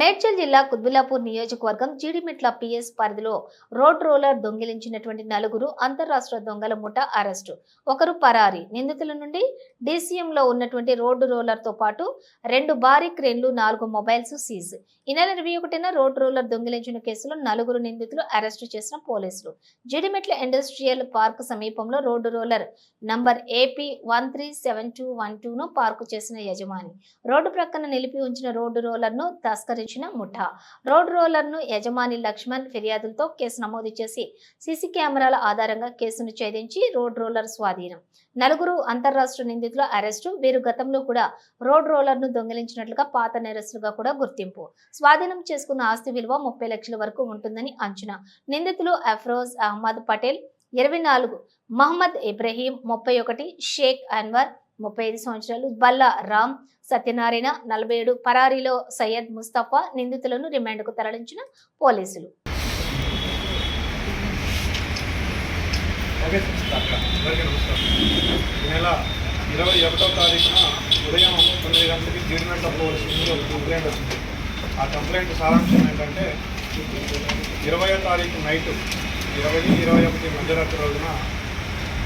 మేడ్చల్ జిల్లా కుత్బుల్లాపూర్ నియోజకవర్గం జీడిమెట్ల పిఎస్ పరిధిలో రోడ్ రోలర్ దొంగిలించినటువంటి నలుగురు అంతరాష్ట్ర దొంగల ముఠ అరెస్టు. ఒకరు పరారి. నిందితుల నుండి డీసీఎంలో ఉన్నటువంటి రోడ్డు రోలర్తో పాటు రెండు భారీ క్రేన్లు నాలుగు మొబైల్స్ సీజ్. ఈ నెల ఇరవై ఒకటిన రోడ్ రోలర్ దొంగిలించిన కేసులో నలుగురు నిందితులు అరెస్టు చేసిన పోలీసులు. జీడిమెట్ల ఇండస్ట్రియల్ పార్క్ సమీపంలో road roller number AP one three seven two one టూను park చేసిన యజమాని. రోడ్డు ప్రక్కన నిలిపి ఉంచిన రోడ్డు రోలర్ను తస్కరించిన ముఠా. రోడ్ రోలర్ను యజమాని లక్ష్మణ్ ఫిర్యాదులతో కేసు నమోదు చేసి సీసీ కెమెరాల ఆధారంగా కేసును ఛేదించి రోడ్ రోలర్ స్వాధీనం. నలుగురు అంతర్రాష్ట్ర నిందితుల అరెస్టు వీరు గతంలో కూడా రోడ్ రోలర్ను దొంగిలించినట్లుగా పాత నేరస్తులుగా కూడా గుర్తింపు. స్వాధీనం చేసుకున్న ఆస్తి విలువ ముప్పై లక్షల వరకు ఉంటుందని అంచనా. నిందితులు అఫ్రోజ్ అహ్మద్ పటేల్ ఇరవై నాలుగు మహమ్మద్ ఇబ్రహీం ముప్పై ఒకటి షేక్ అన్వర్ ముప్పై ఐదు సంవత్సరాలు. బల్లా రామ్ సత్యనారాయణ నలభై ఏడు పరారీలో సయ్యద్ ముస్తఫా నిందితులను రిమాండ్కు తరలించిన పోలీసులు. ఇరవై ఒకటో తారీఖున ఉదయం తొమ్మిది గంటలకి జీడిమెంట్ అవ్వవలసింది ఒక కంప్లైంట్ వచ్చింది. ఆ కంప్లైంట్ సారాంశం ఏంటంటే ఇరవయో తారీఖు నైట్ ఇరవై ఇరవై ఒకటి మధ్యరాత్రి రోజున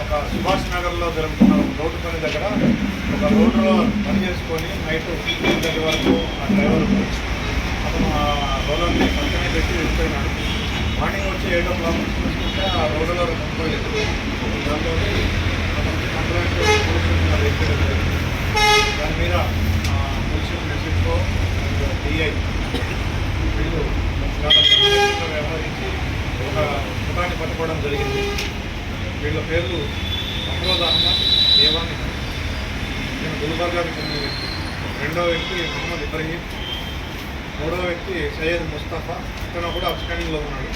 ఒక సుభాష్ నగర్లో జరుగుతున్న రోడ్డు పని దగ్గర ఒక రోడ్లో పని చేసుకొని నైట్ దగ్గర వరకు ఆ డ్రైవర్ అతను ఆ రోలర్ని పక్కనే పెట్టి వెళ్ళిపోయినాడు. మార్నింగ్ వచ్చి ఎయిట్ ఓ క్లాక్ చూసుకుంటే ఆ రోడ్లో కంప్లైంట్ దాంతో కంప్లైంట్ దాని మీద పోలీసు మెసేజ్తో డిఐ వీళ్ళు చాలా వ్యవహరించి ఒక ముఖాన్ని పట్టుకోవడం జరిగింది. వీళ్ళ పేర్లు అఫ్రోజ్ అహ్మద్ దేవాని. నేను గుల్బర్గాకి చెందిన వ్యక్తి. రెండో వ్యక్తి మహమ్మద్ ఇబ్రహీం. మూడవ వ్యక్తి సయ్యద్ ముస్తఫా. ఇతను కూడా అబ్స్కాండింగ్లో ఉన్నాడు.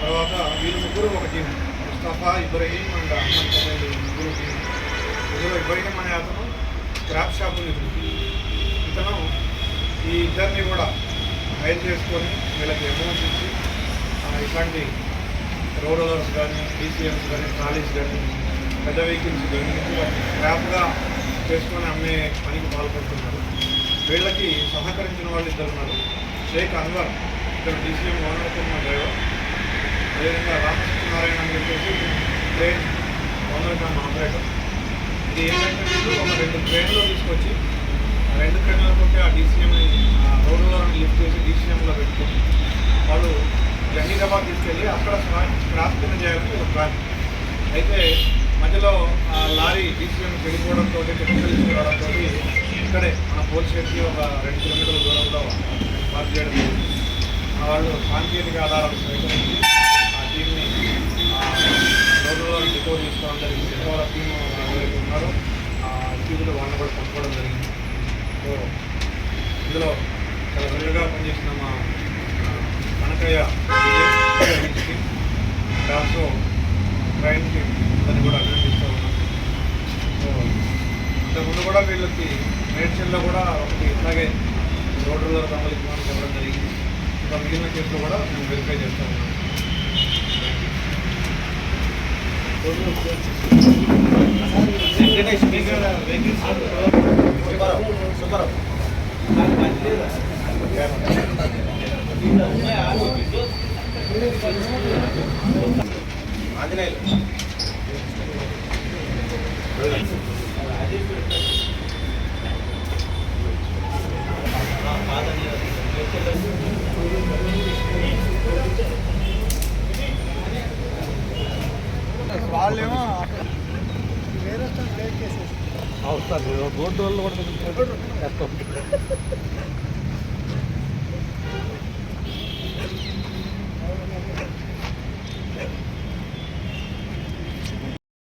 తర్వాత వీళ్ళు ముగ్గురు ఒక టీం ముస్తఫా ఇబ్రహీం అండ్ అహ్మద్ పటేల్ ముగ్గురు టీం ఇందులో ఇబ్రహీం అనే అతను క్రాప్ షాప్ నిధులు ఇతను ఈ ఇద్దరిని కూడా హైర్ చేసుకొని వీళ్ళకి అమౌంట్ ఇచ్చి ఇట్లాంటి రోడ్ కానీ డీసీఎంస్ కానీ ట్రాలీస్ కానీ పెద్ద వెహికల్స్ కానీ క్రాప్గా చేసుకొని అమ్మే పనికి పాల్పడుతున్నారు. వీళ్ళకి సహకరించిన వాళ్ళు ఇద్దరు ఉన్నారు. షేక్ అన్వర్ ఇక్కడ డీసీఎం ఓనర్ డ్రైవర్. అదేవిధంగా రామకృష్ణనారాయణ అని చెప్పేసి ట్రైన్ ఓనర్ కమ్ ఆపరేటర్. ఇది ఏంటంటే వీళ్ళు ఒక రెండు ట్రైన్లో తీసుకొచ్చి ఆ రెండు ట్రైన్లతో ఆ డీసీఎంని రోడ్లో లిఫ్ట్ చేసి డీసీఎంలో పెట్టుకొని వాళ్ళు జహీరాబాద్ తీసుకెళ్ళి అక్కడ స్క్రాప్ కింద చేయాలని ఒక ప్లాన్. అయితే మధ్యలో ఆ లారీ డీసీఎం చెడిపోవడంతో టెక్నికల్ ఇష్యూ రావడంతో ఇక్కడే మన పోలీస్ స్టేషన్కి ఒక రెండు కిలోమీటర్ల దూరంలో పార్క్ చేయడం జరిగింది. ఆ వాళ్ళు సాంకేతిక ఆధారం స్వీకరించి ఆ టీంని రోడ్లలో రికవర్ చేసుకోవడం జరిగింది. వాళ్ళ టీం ఎవరైతే ఉన్నారో ఆ టీంలో వాళ్ళని కూడా పట్టుకోవడం జరిగింది. సో ఇందులో చాలా వెలుగుగా పనిచేసిన మా Kanakaiah team also train team దాన్ని కూడా అభినందిస్తూ ఉన్నాం. సో ఇంతకుముందు కూడా వీళ్ళకి మేడ్చల్లో కూడా ఒకటి ఇట్లాగే రోడ్లలో దొంగలించడానికి చెప్పడం జరిగింది. ఇంకా మిగిలిన కేసులో కూడా మేము వెరిఫై చేస్తూ ఉన్నాం. వెంకటేష్ వెహికల్స్ ఆంజనేయులు వాళ్ళేమో అవుతారు రోడ్డు వల్ల కూడా